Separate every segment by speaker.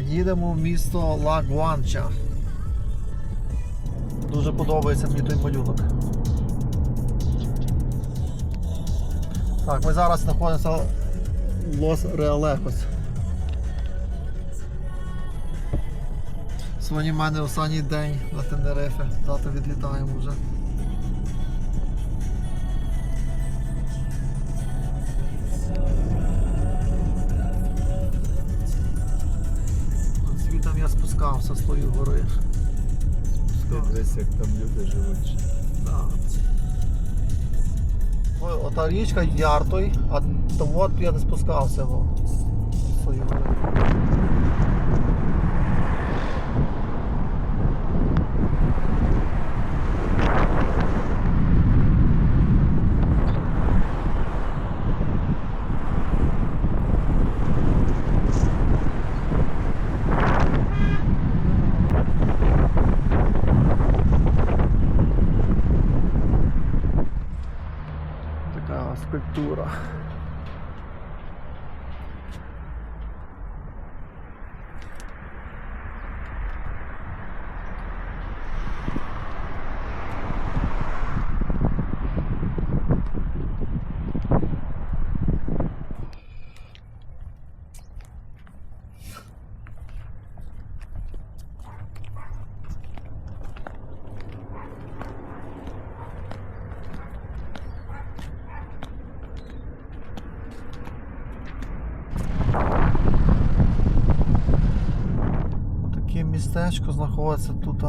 Speaker 1: Їдемо в місто Лагуанча. Дуже подобається мені той малюнок. Так, ми зараз знаходимося в Лос Реалехос. Сьогодні в мене останній день на Тенерифе. Завтра відлітаємо вже. Тої гори.
Speaker 2: Дивись, як там люди живуть.
Speaker 1: Да. Ой, Ота річка Яртой, а то от я не спускався во. Свою гори. Містечко знаходиться тут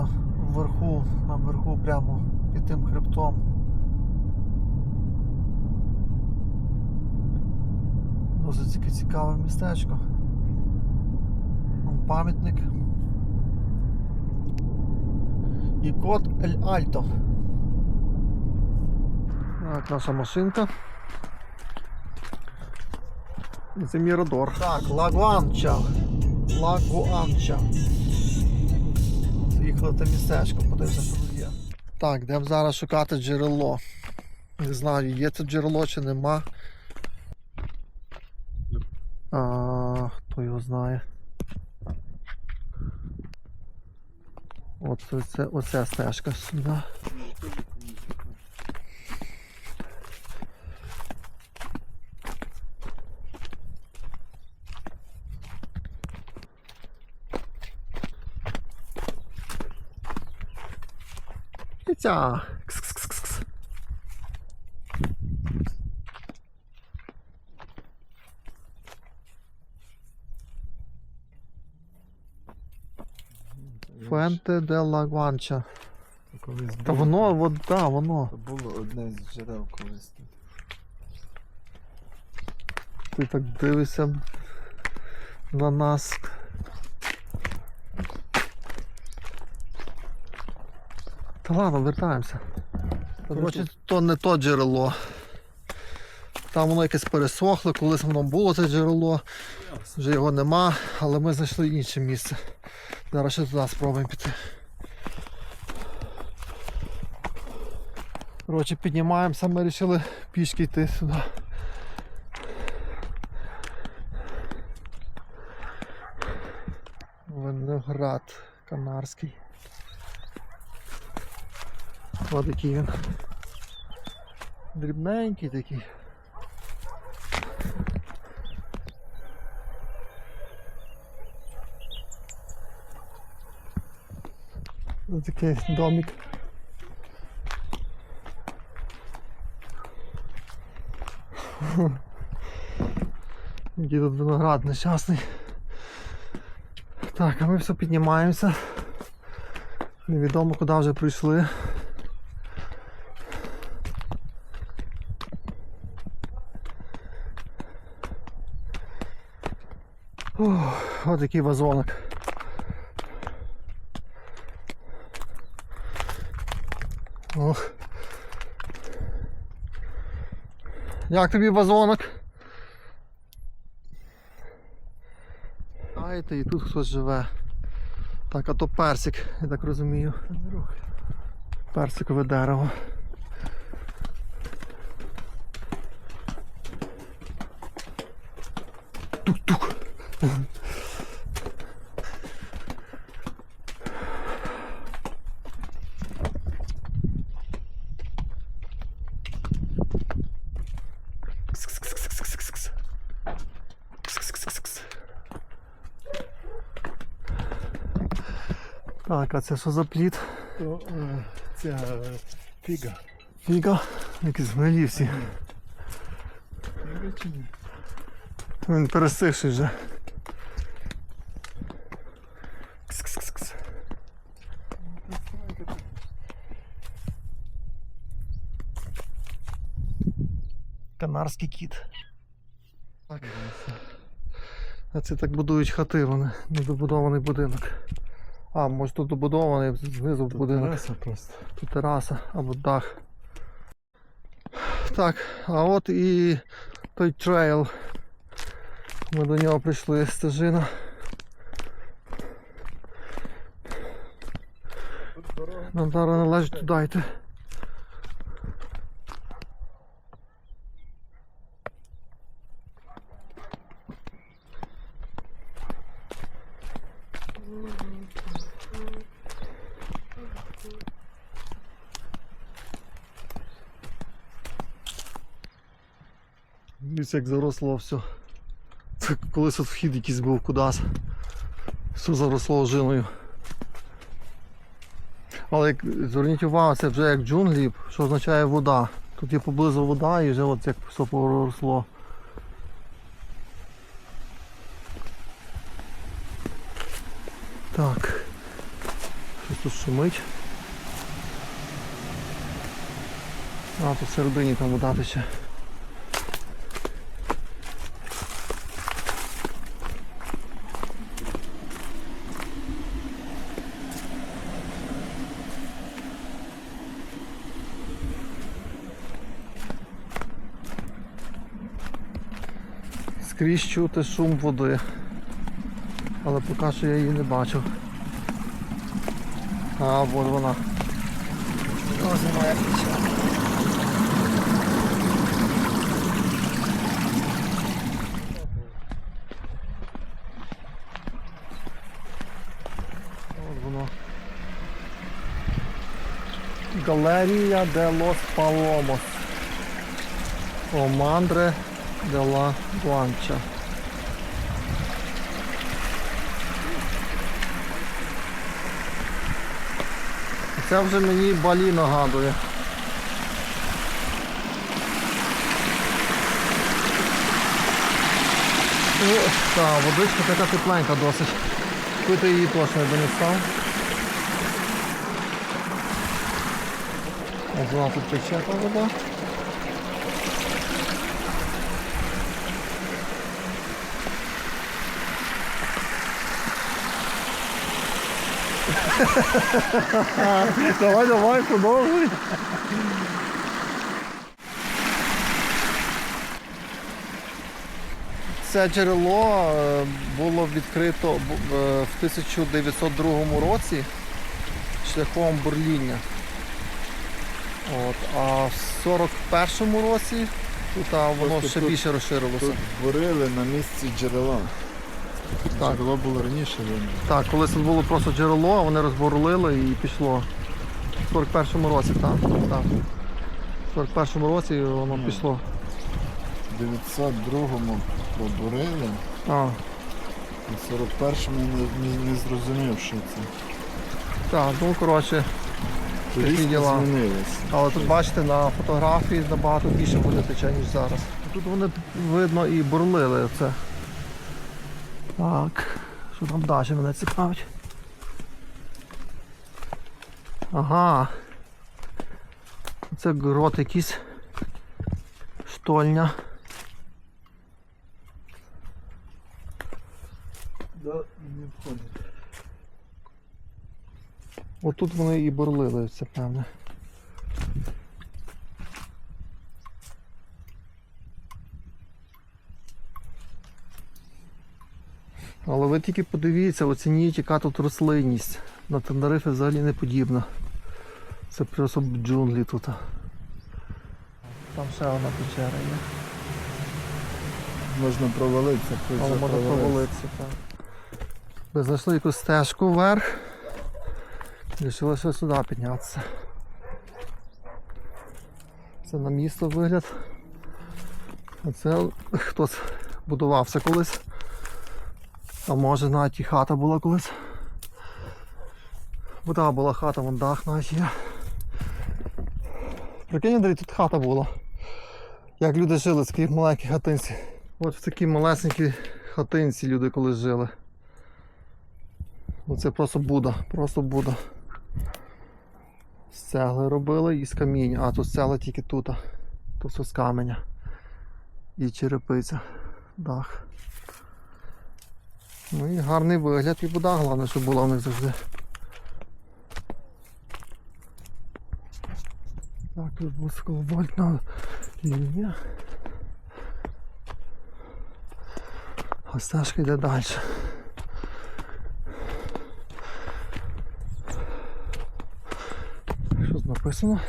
Speaker 1: вверху, наверху, прямо під тим хребтом. Досить цікаве містечко. Пам'ятник. І код Ель Альто. Так, наша машинка. Це Мірадор. Так, Лагуанча. Лагуанча. Те містечко, подивимося, що тут є. Так, йдемо зараз шукати джерело. Не знаю, є це джерело чи нема. А, хто його знає. От це, оця стежка сюди. Киця. Кс-кс-кс-кс. Фуенте де Лагуанча.
Speaker 2: Колись
Speaker 1: Та
Speaker 2: було-
Speaker 1: воно, от, да, воно.
Speaker 2: Це було одне з джерел колись тут.
Speaker 1: Ти так дивишся на нас. Та вертаємося. Коротше, то не то джерело. Там воно якесь пересохло, колись воно було це джерело, вже його нема, але ми знайшли інше місце. Зараз ще туди спробуємо піти. Коротше, піднімаємося, ми вирішили пішки йти сюди. Виноград канарський. Ось такий він. Дрібненький такий. Ось такий домик. Який тут виноград нещасний. Так, а ми все піднімаємося. Невідомо куди вже прийшли. Ух, Ось такий вазонок. Ох. Як тобі вазонок? Знаєте, і тут хтось живе. Так, а то персик, я так розумію. Персикове дерево. Тук-тук. Так, а це що за плід?
Speaker 2: То е, ця е, фіга.
Speaker 1: Фіга. Якісь гнилі всі.
Speaker 2: Фіга чи ні?
Speaker 1: Він пересихший вже. Кс-кс-кс. Канарський кіт. Так. А це так будують хати вони, недобудований будинок. А, може тут добудований знизу будинок.
Speaker 2: Тераса просто.
Speaker 1: Тут тераса або дах. Так, а от і той трейл. Ми до нього прийшли стежина. Нам зараз належить туди йти. Дивіться, як заросло все. Це колись от вхід якийсь був кудись. Все заросло ожиною. Але як, зверніть увагу, це вже як джунглі, що означає вода. Тут є поблизу вода і вже от як все поросло. Так. Щось тут шумить. А, тут всередині там вода тече. Скрізь чути шум води. Але поки що я її не бачив. А, от вона. Ось вона тече. От воно. Галерія де Лос Паломос. О Де Гуанча. Це вже мені балі нагадує. Ну, так, водичка така тепленька досить. Пити її точно я не став. От вона тут тече та вода. Давай, давай, продовжуй. Це джерело е, було відкрито е, в 1902 році шляхом бурління. От, а в 41-му році тут воно ще більше розширилося.
Speaker 2: Тут бурили на місці джерела.
Speaker 1: Так.
Speaker 2: Джерело було раніше.
Speaker 1: Так, колись тут було просто джерело, а вони розбурлили і пішло. В 41-му році, так. так. В 41-му році воно
Speaker 2: Ну.
Speaker 1: пішло.
Speaker 2: В 902-му пробурили,
Speaker 1: А,
Speaker 2: а в 41-му не, не, не зрозумів, що це.
Speaker 1: так, ну коротше.
Speaker 2: Різко
Speaker 1: діла.
Speaker 2: змінилося.
Speaker 1: Але тут бачите, на фотографії набагато більше води тече, ніж зараз. Тут вони видно і бурлили це. Так, що там далі мене цікавить. Ага. Це грот якийсь. Штольня.
Speaker 2: Да, не входить.
Speaker 1: Отут вони і бурлили, це певне. Але ви тільки подивіться, оцініть, яка тут рослинність. На Тенерифе взагалі не подібна. Це просто джунглі тут. Там ще одна печера є.
Speaker 2: Можна провалитися, хтось
Speaker 1: Але можна провалитися, так. Ми знайшли якусь стежку вверх. Рішили ще сюди піднятися. Це на місто вигляд. А це хтось будувався колись. А може навіть і хата була колись. Вода була хата, вон дах наш є. Прикинь, Андрій, тут хата була. Як люди жили в такій хатинці. От в такій малесенькій хатинці люди колись жили. Оце просто Буда, просто Буда. З цегли робили і з каміння. А тут цегла тільки тут. Тут все з каменя. І черепиця. Дах. Ну і гарний вигляд і вода, головне, щоб була в них завжди. Так, тут високовольтна лінія. А йде далі. Що тут написано?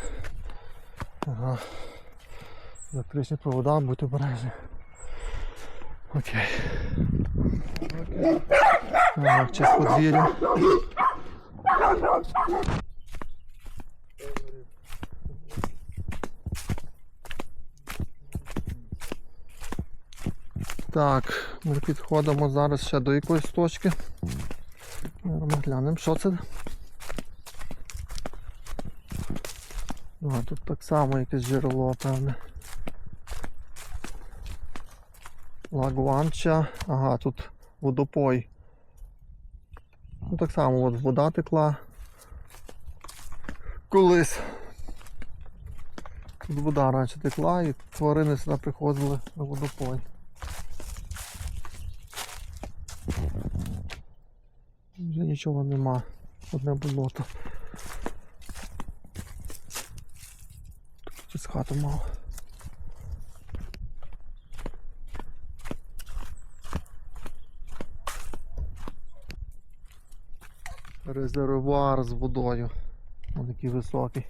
Speaker 1: Ага. Електричні провода, будьте обережні. Окей. Так, час подвір'я. Так, ми підходимо зараз ще до якоїсь точки. Ми глянемо, що це. А, тут так само якесь джерело, певне. Лагуанча. Ага, тут водопой. Ну так само от вода текла. Колись. Тут вода раніше текла і тварини сюди приходили на водопой. Вже нічого нема. Одне болото. Тут хтось хату мав. Резервуар з водою. Он такий високий.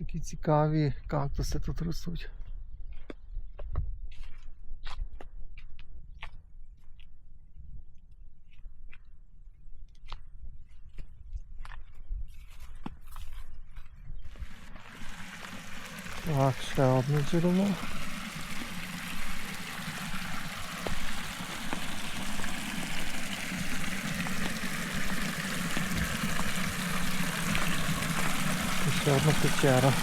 Speaker 1: Ось такі цікаві кактуси тут ростуть. Так, ще одне джерело. Одна печера.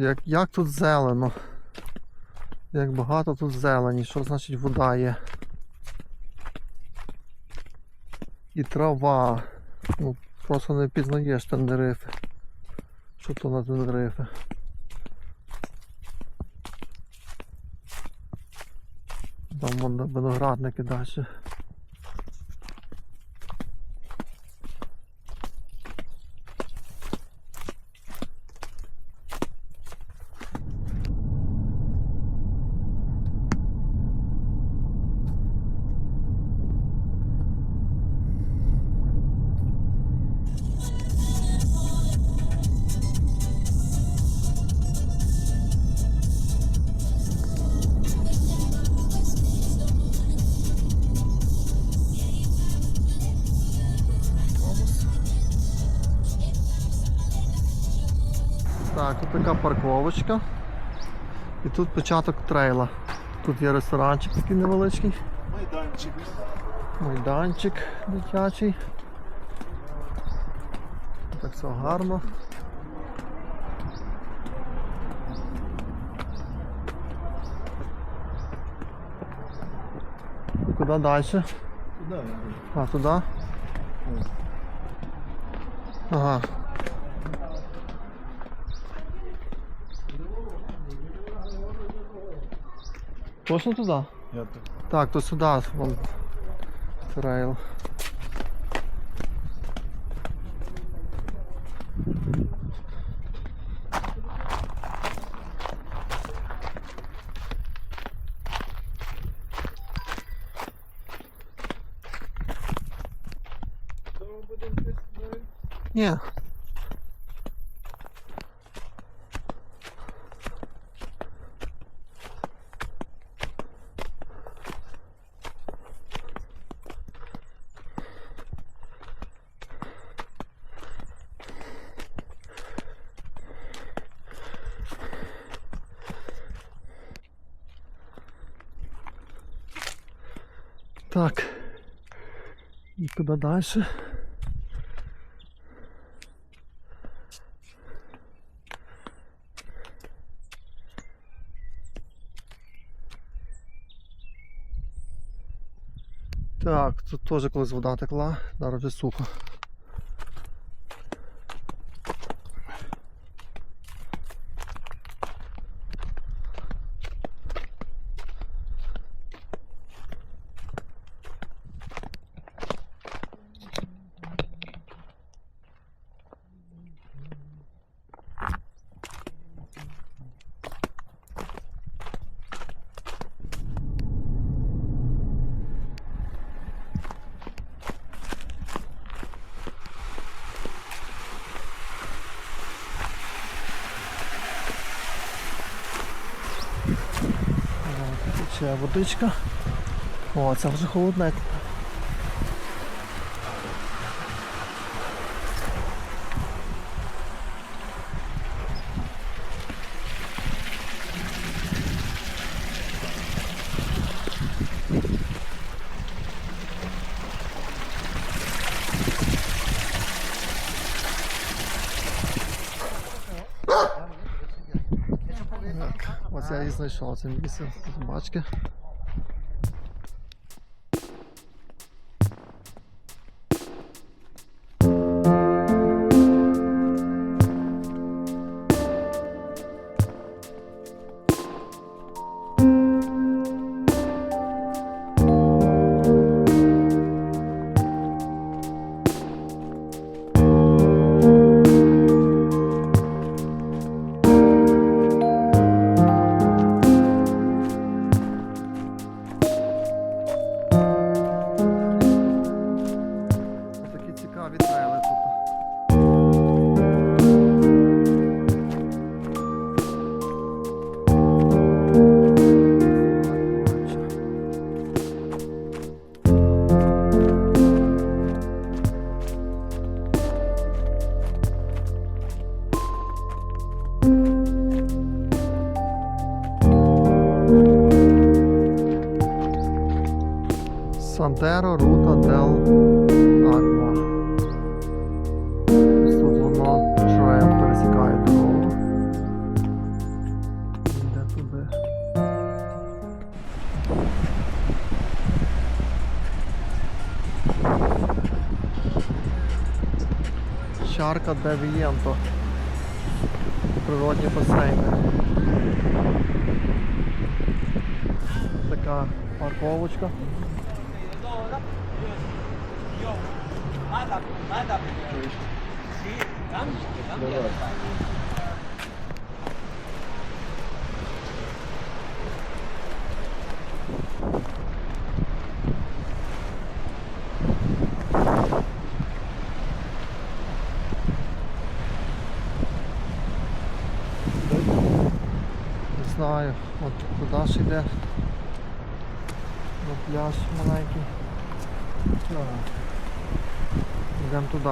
Speaker 1: Як, як тут зелено. Як багато тут зелені, що значить вода є. І трава. Ну, просто не пізнаєш тендерифи. Що то на тендерифи. Там вон виноградники далі. Парковочка. І тут початок трейла. Тут є ресторанчик такий невеличкий.
Speaker 2: Майданчик.
Speaker 1: Майданчик дитячий. Так все гарно. Куди далі?
Speaker 2: Да,
Speaker 1: А, туди? Ага. Точно туди?
Speaker 2: Я.
Speaker 1: Так, то сюди, вон трейл. Ні. Так. І куди далі? Так, тут теж колись вода текла, зараз вже сухо. Ще водичка. О, це вже холодненько. Так, ось я і знайшов це місце собачки. Сандеро Рута Дел Аква. Тут воно трейл пересікає дорогу. Йде туди. Чарка де Вієнто. Природні басейни. Така парковочка. Не знаю, от куди ж йде. На пляж маленький. Так. Йдемо туди.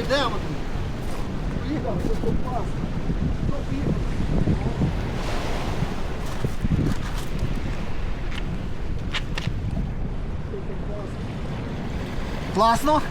Speaker 1: Йдемо. Поїхали, це. Ну, поїхали. Класно?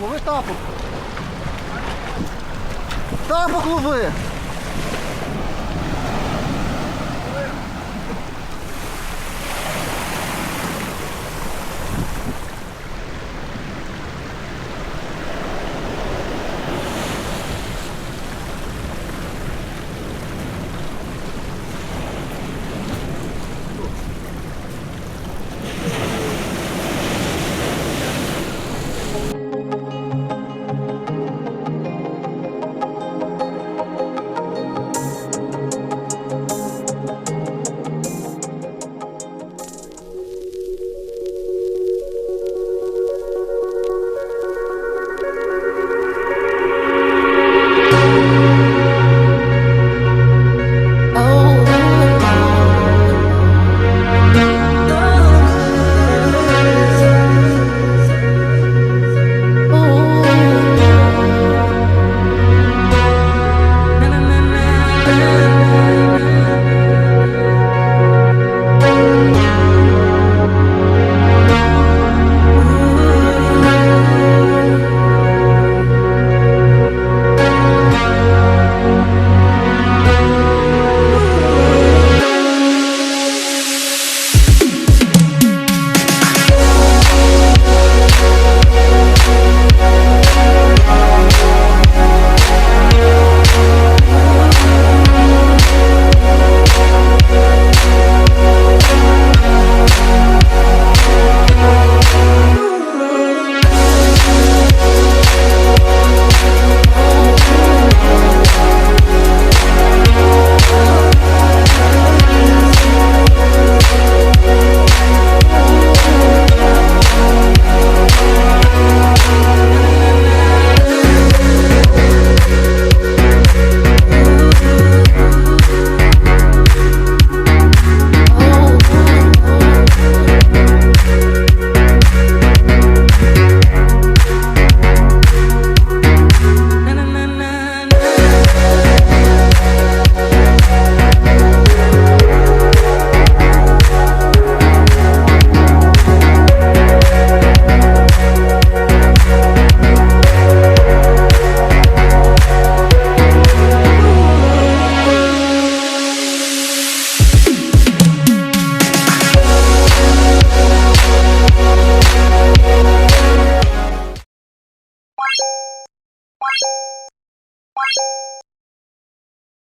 Speaker 1: Лови тапок. Тапок лови!